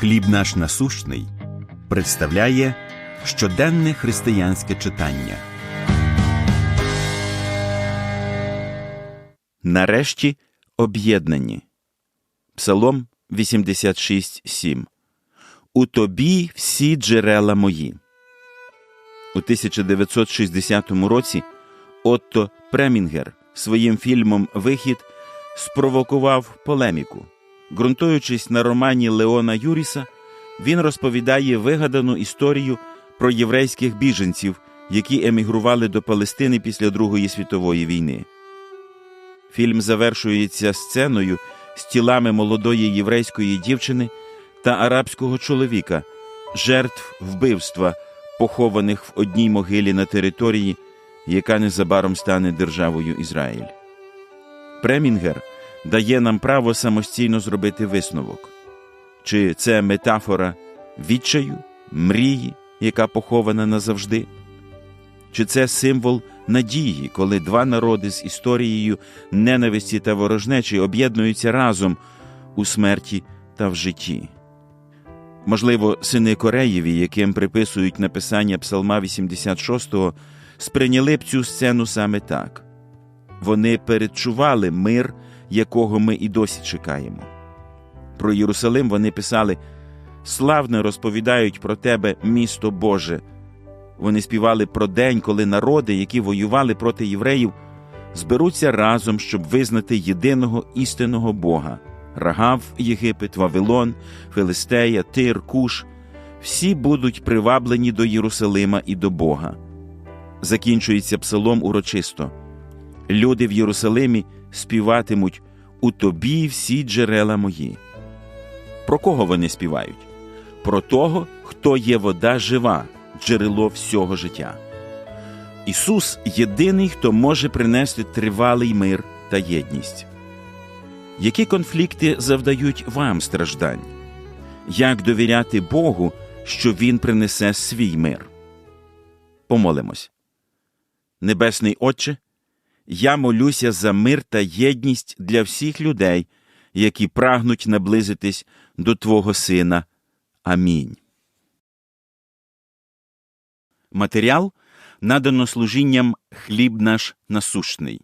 Хліб наш насущний представляє щоденне християнське читання. Нарешті об'єднані. Псалом 86.7. У тобі всі джерела мої. У 1960 році Отто Премінгер своїм фільмом Вихід спровокував полеміку. Ґрунтуючись на романі Леона Юріса, він розповідає вигадану історію про єврейських біженців, які емігрували до Палестини після Другої світової війни. Фільм завершується сценою з тілами молодої єврейської дівчини та арабського чоловіка, жертв вбивства, похованих в одній могилі на території, яка незабаром стане державою Ізраїль. Премінгер дає нам право самостійно зробити висновок. Чи це метафора відчаю, мрії, яка похована назавжди? Чи це символ надії, коли два народи з історією ненависті та ворожнечі об'єднуються разом у смерті та в житті? Можливо, сини Кореєві, яким приписують написання Псалма 86-го, сприйняли б цю сцену саме так. Вони передчували мир, якого ми і досі чекаємо. Про Єрусалим вони писали славно розповідають про тебе, місто Боже. Вони співали про день, коли народи, які воювали проти євреїв, зберуться разом, щоб визнати єдиного істинного Бога Рагав, Єгипет, Вавилон, Филистея, Тир, Куш. Всі будуть приваблені до Єрусалима і до Бога. Закінчується псалом урочисто. Люди в Єрусалимі співатимуть у тобі всі джерела мої. Про кого вони співають? Про того, хто є вода жива, джерело всього життя. Ісус єдиний, хто може принести тривалий мир та єдність. Які конфлікти завдають вам страждань? Як довіряти Богу, що Він принесе свій мир? Помолимось. Небесний Отче, я молюся за мир та єдність для всіх людей, які прагнуть наблизитись до Твого Сина. Амінь. Матеріал надано служінням хліб наш насущний.